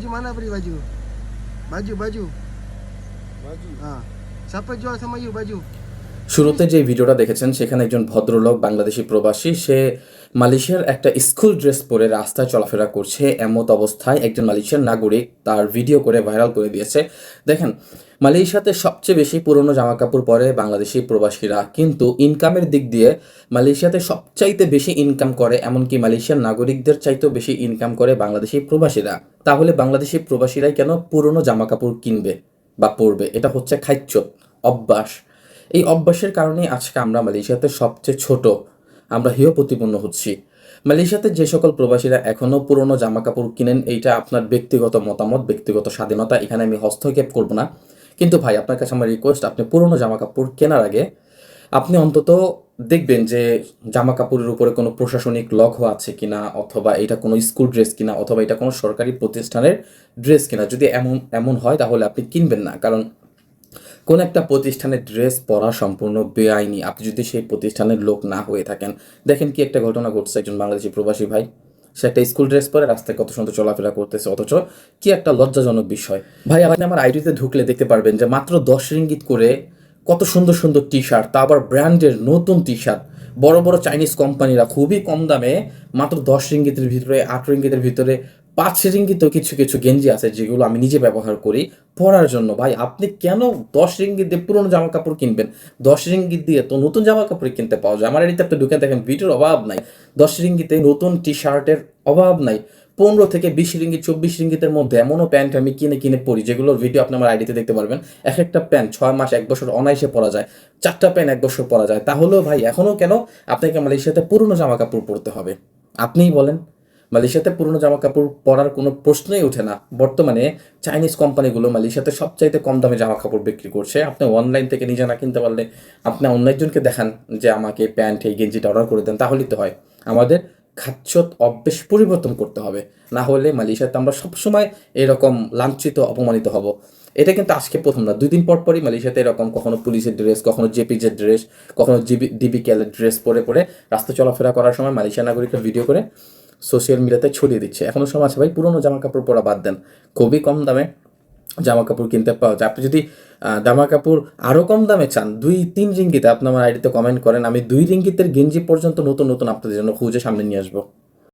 Baju mana beli baju? Baju, baju. Baju. Ha. Siapa jual sama you baju? শুরুতে যে ভিডিওটা দেখেছেন সেখানে একজন ভদ্রলোক বাংলাদেশি প্রবাসী সে মালয়েশিয়ার একটা স্কুল ড্রেস পরে রাস্তায় চলাফেরা করছে এমত অবস্থায় একজন মালয়েশিয়ার নাগরিক তার ভিডিও করে ভাইরাল করে দিয়েছে। দেখেন, মালয়েশিয়াতে সবচেয়ে বেশি পুরনো জামা কাপড় পরে বাংলাদেশি প্রবাসীরা, কিন্তু ইনকামের দিক দিয়ে মালয়েশিয়াতে সবচাইতে বেশি ইনকাম করে, এমনকি মালয়েশিয়ার নাগরিকদের চাইতেও বেশি ইনকাম করে বাংলাদেশি প্রবাসীরা। তাহলে বাংলাদেশি প্রবাসীরাই কেন পুরনো জামা কাপড় কিনবে বা পরবে? এটা হচ্ছে খাইচ্য অভ্যাস। এই অভ্যাসের কারণেই আজকে আমরা মালয়েশিয়াতে সবচেয়ে ছোট আমরা হেয় প্রতিপন্ন হচ্ছি। মালয়েশিয়াতে যে সকল প্রবাসীরা এখনও পুরনো জামা কাপড় কিনেন, এইটা আপনার ব্যক্তিগত মতামত, ব্যক্তিগত স্বাধীনতা, এখানে আমি হস্তক্ষেপ করব না। কিন্তু ভাই, আপনার কাছে আমার রিকোয়েস্ট আপনি পুরনো জামা কাপড় কেনার আগে আপনি অন্তত দেখবেন যে জামা কাপড়ের উপরে কোনো প্রশাসনিক লঘু আছে কিনা, অথবা এটা কোনো স্কুল ড্রেস কিনা, অথবা এটা কোনো সরকারি প্রতিষ্ঠানের ড্রেস কিনা। যদি এমন এমন হয়, তাহলে আপনি কিনবেন না। কারণ কোন একটা প্রতিষ্ঠানের ড্রেস পরা সম্পূর্ণ বেআইনি, আপনি যদি সেই প্রতিষ্ঠানের লোক না হয়ে থাকেন, দেখেন কি একটা ঘটনা ঘটছে একজন বাংলাদেশি প্রবাসী ভাই, সে একটা স্কুল ড্রেস পরে রাস্তায় কত সুন্দর চলাফেরা করতেছে, অথচ কি একটা লজ্জাজনক বিষয়। ভাই, আপনি আমার আইডিতে ঢুকলে দেখতে পারবেন যে মাত্র দশ রিঙ্গিত করে কত সুন্দর সুন্দর টি শার্ট তা আবার ব্র্যান্ডের নতুন টি শার্ট বড় বড় চাইনিজ কোম্পানিরা খুবই কম দামে মাত্র দশ রিঙ্গিতের ভিতরে, আট রিঙ্গিতের ভিতরে পাঁচ রিঙ্গিত কিছু কিছু গেঞ্জি আছে যেগুলো আমি নিজে ব্যবহার করি পরার জন্য। ভাই, আপনি কেন দশ রিঙ্গিত দিয়ে পুরনো জামা কাপড় কিনবেন? দশ রিঙ্গিত দিয়ে তো নতুন জামা কাপড় কিনতে পাওয়া যায়। আমার আপনি ঢুকে দেখেন, ভিডিওর অভাব নাই। দশ রিঙ্গিতে নতুন টি শার্টের অভাব নাই। পনেরো থেকে বিশ রিঙ্গিত, চব্বিশ রিঙ্গিতের মধ্যে এমনও প্যান্ট আমি কিনে কিনে পরি, যেগুলোর ভিডিও আপনি আমার আইডিতে দেখতে পারবেন। এক একটা প্যান্ট ছয় মাস, এক বছর অনায়াসে পরা যায়। চারটা প্যান্ট এক বছর পরা যায়। তাহলেও ভাই, এখনও কেন আপনাকে মালয়েশিয়াতে পুরনো জামা কাপড় পরতে হবে? আপনিই বলেন। মালয়েশিয়াতে পুরনো জামা কাপড় পরার কোনো প্রশ্নই ওঠে না। বর্তমানে চাইনিজ কোম্পানিগুলো মালয়েশিয়াতে সবচাইতে কম দামে জামা কাপড় বিক্রি করছে। আপনি অনলাইন থেকে নিজে না কিনতে পারলে আপনি অন্য একজনকে দেখান যে আমাকে প্যান্ট, এই গেঞ্জিটা অর্ডার করে দেন, তাহলেই তো হয়। আমাদের খাচ্ছত অভ্যেস পরিবর্তন করতে হবে। না হলে মালয়েশিয়াতে আমরা সবসময় এরকম লাঞ্ছিত, অপমানিত হব। এটা কিন্তু আজকে প্রথম না। দুই দিন পর পরই মালয়েশিয়াতে এরকম কখনো পুলিশের ড্রেস কখনো জেপিজের ড্রেস কখনো জিবি ডিবিকেলের ড্রেস পরে পরে রাস্তা চলাফেরা করার সময় মালয়েশিয়া নাগরিকরা ভিডিও করে সোশ্যাল মিডিয়াতে ছড়িয়ে দিচ্ছে। এখনও সময় আছে ভাই, পুরনো জামা কাপড় পরা বাদ দেন। খুবই কম দামে জামা কাপড় কিনতে পাওয়া যায়। আপনি যদি জামা কাপড় আরও কম দামে চান, দুই, তিন রিঙ্গিতে, আপনি আমার আইডিতে কমেন্ট করেন। আমি দুই রিঙ্গিতের গেঞ্জি পর্যন্ত নতুন নতুন আপনাদের জন্য খুঁজে সামনে নিয়ে আসব।